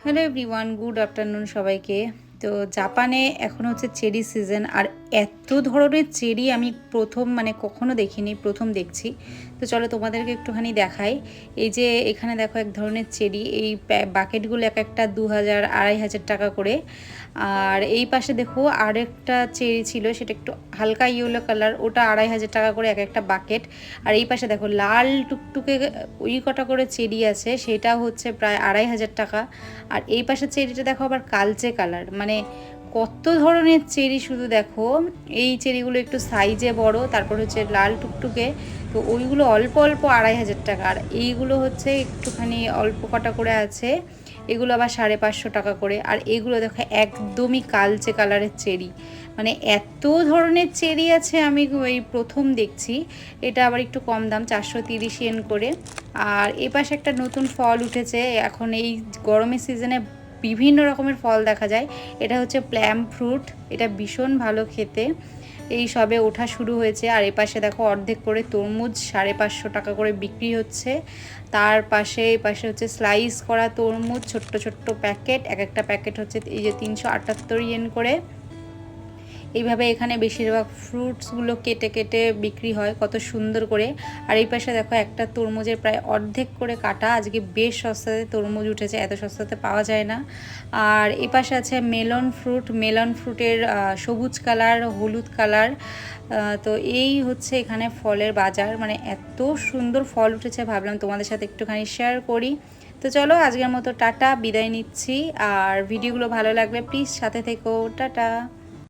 Hello everyone good afternoon সবাইকে। তো জাপানে এখন হচ্ছে চেরি সিজন আর এত ধরনের চেরি আমি প্রথম মানে কখনো দেখিনি, প্রথম দেখছি। তো চলো তোমাদেরকে একটুখানি দেখাই। এই যে এখানে দেখো এক ধরনের চেরি, এই বাকেটগুলো এক একটা দু হাজার, আড়াই হাজার টাকা করে। আর এই পাশে দেখো আরেকটা চেরি ছিল, সেটা একটু হালকা ইয়েলো কালার, ওটা আড়াই হাজার টাকা করে এক একটা বাকেট। আর এই পাশে দেখো লাল টুকটুকে, ওই কটা করে চেরি আছে, সেটা হচ্ছে প্রায় আড়াই হাজার টাকা। আর এই পাশে চেরিটা দেখো আবার কালচে কালার মানে কত ধরনের চেরি শুধু দেখো, এই চেরিগুলো একটু সাইজে বড়, তারপর হচ্ছে লাল টুকটুকে, তো ওইগুলো অল্প অল্প আড়াই হাজার টাকা। আর এইগুলো হচ্ছে একটুখানি অল্প কটা করে আছে, এগুলো আবার সাড়ে পাঁচশো টাকা করে। আর এগুলো দেখো একদমই কালচে কালারের চেরি। মানে এত ধরনের চেরি আছে আমি এই প্রথম দেখছি, এটা আবার একটু কম দাম, চারশো তিরিশ এন করে। আর এ পাশে একটা নতুন ফল উঠেছে, এখন এই গরমের সিজনে বিভিন্ন রকমের ফল দেখা যায়। এটা হচ্ছে প্ল্যাম ফ্রুট, এটা ভীষণ ভালো খেতে। এই সবে ওঠা শুরু হয়েছে, আর এপাশে পাশে দেখো অর্ধেক করে তরমুজ, সাড়ে পাঁচশো টাকা করে বিক্রি হচ্ছে। তার পাশে, এই পাশে হচ্ছে স্লাইস করা তরমুজ, ছোট্ট ছোট্ট প্যাকেট, এক একটা প্যাকেট হচ্ছে এই যে তিনশো আটাত্তর ইয়েন করে। এইভাবে এখানে বেশিরভাগ ফ্রুটসগুলো কেটে কেটে বিক্রি হয়, কত সুন্দর করে। আর এই পাশে দেখো একটা তরমুজের প্রায় অর্ধেক করে কাটা। আজকে বেশ সস্তাতে তরমুজ উঠেছে, এত সস্তাতে পাওয়া যায় না। আর এই পাশে আছে মেলন ফ্রুট মেলন ফ্রুটের সবুজ কালার হলুদ কালার তো এই হচ্ছে এখানে ফলের বাজার। মানে এত সুন্দর ফল উঠেছে, ভাবলাম তোমাদের সাথে একটুখানি শেয়ার করি। তো চলো আজকের মতো টাটা, বিদায় নিচ্ছি। আর ভিডিওগুলো ভালো লাগলে প্লিজ সাথে থেকো। টাটা!